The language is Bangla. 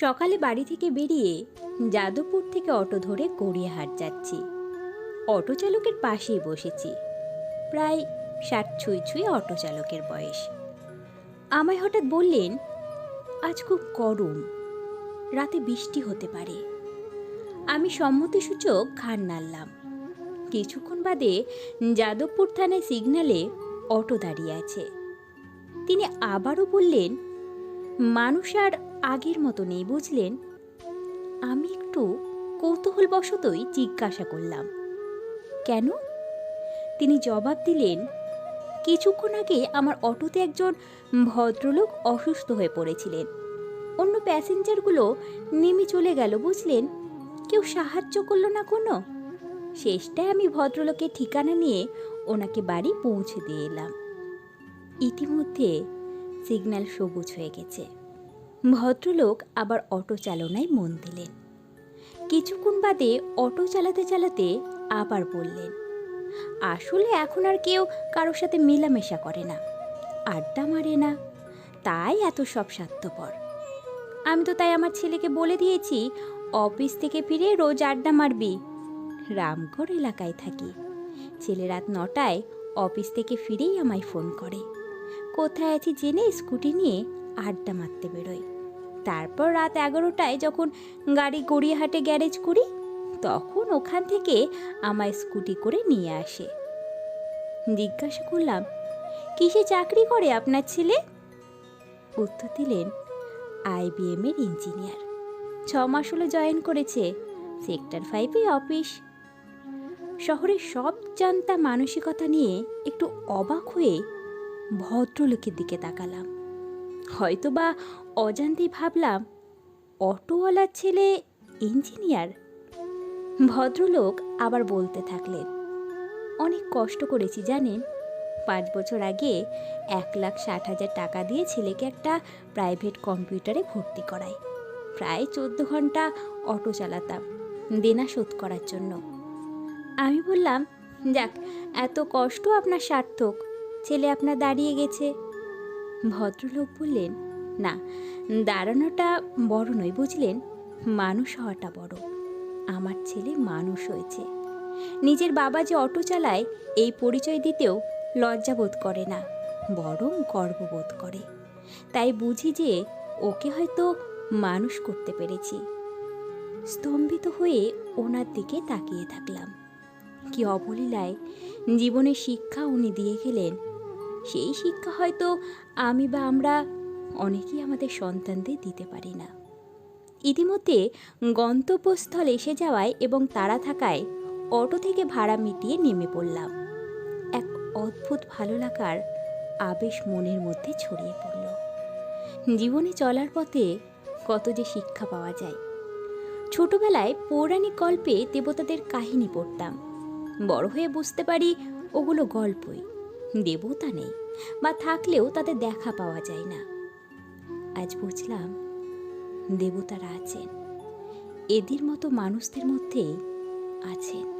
সকালে বাড়ি থেকে বেরিয়ে যাদবপুর থেকে অটো ধরে গড়িয়াহাট যাচ্ছি। অটো চালকের পাশেই বসেছি। প্রায় ষাট ছুঁই ছুঁই অটো চালকের বয়স। আমায় হঠাৎ বললেন, আজ খুব গরম, রাতে বৃষ্টি হতে পারে। আমি সম্মতিসূচক ঘাড় নাড়লাম। কিছুক্ষণ বাদে যাদবপুর থানায় সিগন্যালে অটো দাঁড়িয়ে আছে। তিনি আবারও বললেন মানুষ আর আগের মতো নেই, বুঝলেন? আমি একটু কৌতূহলবশতই জিজ্ঞাসা করলাম, কেন? তিনি জবাব দিলেন, কিছুক্ষণ আগে আমার অটোতে একজন ভদ্রলোক অসুস্থ হয়ে পড়েছিলেন। অন্য প্যাসেঞ্জারগুলো নেমে চলে গেল, বুঝলেন? কেউ সাহায্য করল না কোনো? শেষটায় আমি ভদ্রলোকের ঠিকানা নিয়ে ওনাকে বাড়ি পৌঁছে দিয়ে এলাম। ইতিমধ্যে সিগন্যাল সবুজ হয়ে গেছে। ভদ্রলোক আবার অটো চালনায় মন দিলেন। কিছুক্ষণ বাদে অটো চালাতে চালাতে আবার বললেন, আসলে এখন আর কেউ কারোর সাথে মেলামেশা করে না। আড্ডা মারে না। তাই এত সব স্বার্থপর। আমি তো তাই আমার ছেলেকে বলে দিয়েছি, অফিস থেকে ফিরে রোজ আড্ডা মারবি। রামগড় এলাকায় থাকি। ছেলে রাত নটায় অফিস থেকে ফিরেই আমায় ফোন করে। কোথায় আছি জেনে স্কুটি নিয়ে আড্ডা মারতে বেরোয় তারপর রাত এগারোটায় যখন গাড়ি গড়িয়াহাটে গ্যারেজ করি, তখন ওখান থেকে আমায় স্কুটি করে নিয়ে আসে। জিজ্ঞাসা করলাম, কিসে চাকরি করে আপনার ছেলে? উত্তর দিলেন আইবিএম এর ইঞ্জিনিয়ার। ছ মাস হলো জয়েন করেছে, সেক্টর ফাইভে অফিস। শহরের সব জানতা মানসিকতা নিয়ে একটু অবাক হয়ে ভদ্রলোকের দিকে তাকালাম। হয়তো বা অজান্তেই ভাবলাম অটোওয়ালার ছেলে ইঞ্জিনিয়ার? ভদ্রলোক আবার বলতে থাকলেন, অনেক কষ্ট করেছি জানেন, পাঁচ বছর আগে এক লাখ ষাট হাজার টাকা দিয়ে ছেলেকে একটা প্রাইভেট কম্পিউটারে ভর্তি করাই। প্রায় চোদ্দ ঘণ্টা অটো চালাতাম, দেনা শোধ করার জন্য। আমি বললাম, যাক, এত কষ্ট আপনার সার্থক। ছেলে আপনার দাঁড়িয়ে গেছে। ভদ্রলোক বললেন, না, দাঁড়ানোটা বড় নয়, বুঝলেন? মানুষ হওয়াটা বড়। আমার ছেলে মানুষ হয়েছে। নিজের বাবা যে অটো চালায়, এই পরিচয় দিতেও লজ্জাবোধ করে না, বরং গর্ববোধ করে। তাই বুঝি যে, ওকে হয়তো মানুষ করতে পেরেছি। স্তম্ভিত হয়ে ওনার দিকে তাকিয়ে থাকলাম। কি অবলীলায় জীবনের শিক্ষা উনি দিয়ে গেলেন সেই শিক্ষা হয়তো আমি বা আমরা অনেকেই আমাদের সন্তানদের দিতে পারি না। ইতিমধ্যে গন্তব্যস্থল এসে যাওয়ায় এবং তারা থাকায় অটো থেকে ভাড়া মিটিয়ে নেমে পড়লাম। এক অদ্ভুত ভালো লাগার আবেশ মনের মধ্যে ছড়িয়ে পড়ল। জীবনে চলার পথে কত যে শিক্ষা পাওয়া যায়। ছোটবেলায় পৌরাণিক গল্পে দেবতাদের কাহিনী পড়তাম। বড় হয়ে বুঝতে পারি ওগুলো গল্পই। দেবতা নেই বা থাকলেও তাদের দেখা পাওয়া যায় না। আজ বুঝলাম দেবতারা আছেন। এদের মতো মানুষদের মধ্যেই আছেন।